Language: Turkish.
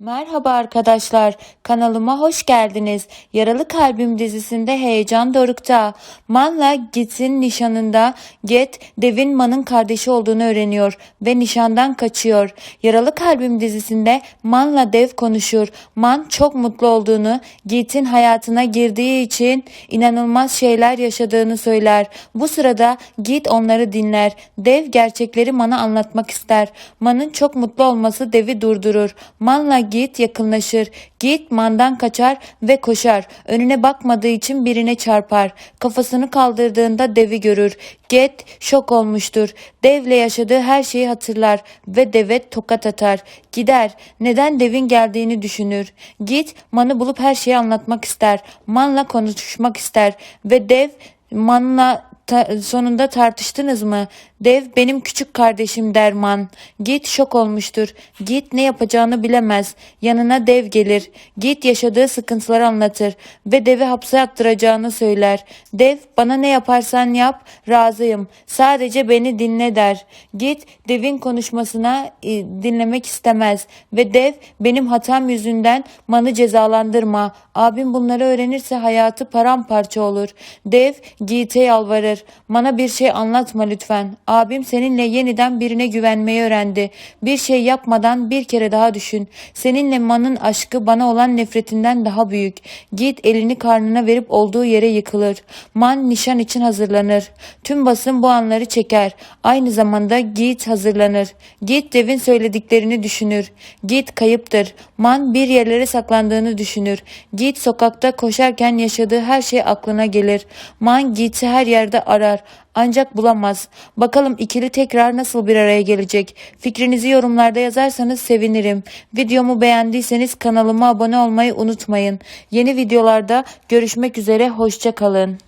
Merhaba arkadaşlar, kanalıma hoş geldiniz. Yaralı Kalbim dizisinde heyecan dorukta. Man'la Git'in nişanında Get, Devin Man'ın kardeşi olduğunu öğreniyor ve nişandan kaçıyor. Yaralı Kalbim dizisinde Man'la Dev konuşur. Man çok mutlu olduğunu, Git'in hayatına girdiği için inanılmaz şeyler yaşadığını söyler. Bu sırada Git onları dinler. Dev gerçekleri Man'a anlatmak ister. Man'ın çok mutlu olması Dev'i durdurur. Man'la Git yakınlaşır. Git Man'dan kaçar ve koşar. Önüne bakmadığı için birine çarpar. Kafasını kaldırdığında Dev'i görür. Get şok olmuştur. Dev'le yaşadığı her şeyi hatırlar ve Dev'e tokat atar. Gider. Neden Dev'in geldiğini düşünür. Git Man'ı bulup her şeyi anlatmak ister. Man'la konuşmak ister ve Dev Man'la Ta- sonunda tartıştınız mı? Dev benim küçük kardeşim Derman. Git şok olmuştur. Git ne yapacağını bilemez. Yanına dev gelir. Git yaşadığı sıkıntıları anlatır ve devi hapse attıracağını söyler. Dev bana ne yaparsan yap razıyım. Sadece beni dinle der. Git devin konuşmasına e, dinlemek istemez ve dev benim hatam yüzünden manı cezalandırma. Abim bunları öğrenirse hayatı paramparça olur. Dev Git'e yalvarır. Bana bir şey anlatma lütfen. Abim seninle yeniden birine güvenmeyi öğrendi. Bir şey yapmadan bir kere daha düşün. Seninle Man'ın aşkı bana olan nefretinden daha büyük. Git elini karnına verip olduğu yere yıkılır. Man nişan için hazırlanır. Tüm basın bu anları çeker. Aynı zamanda Git hazırlanır. Git Dev'in söylediklerini düşünür. Git kayıptır. Man bir yerlere saklandığını düşünür. Git sokakta koşarken yaşadığı her şey aklına gelir. Man Git'i her yerde arar ancak bulamaz. Bakalım ikili tekrar nasıl bir araya gelecek? Fikrinizi yorumlarda yazarsanız sevinirim. Videomu beğendiyseniz kanalıma abone olmayı unutmayın. Yeni videolarda görüşmek üzere hoşça kalın.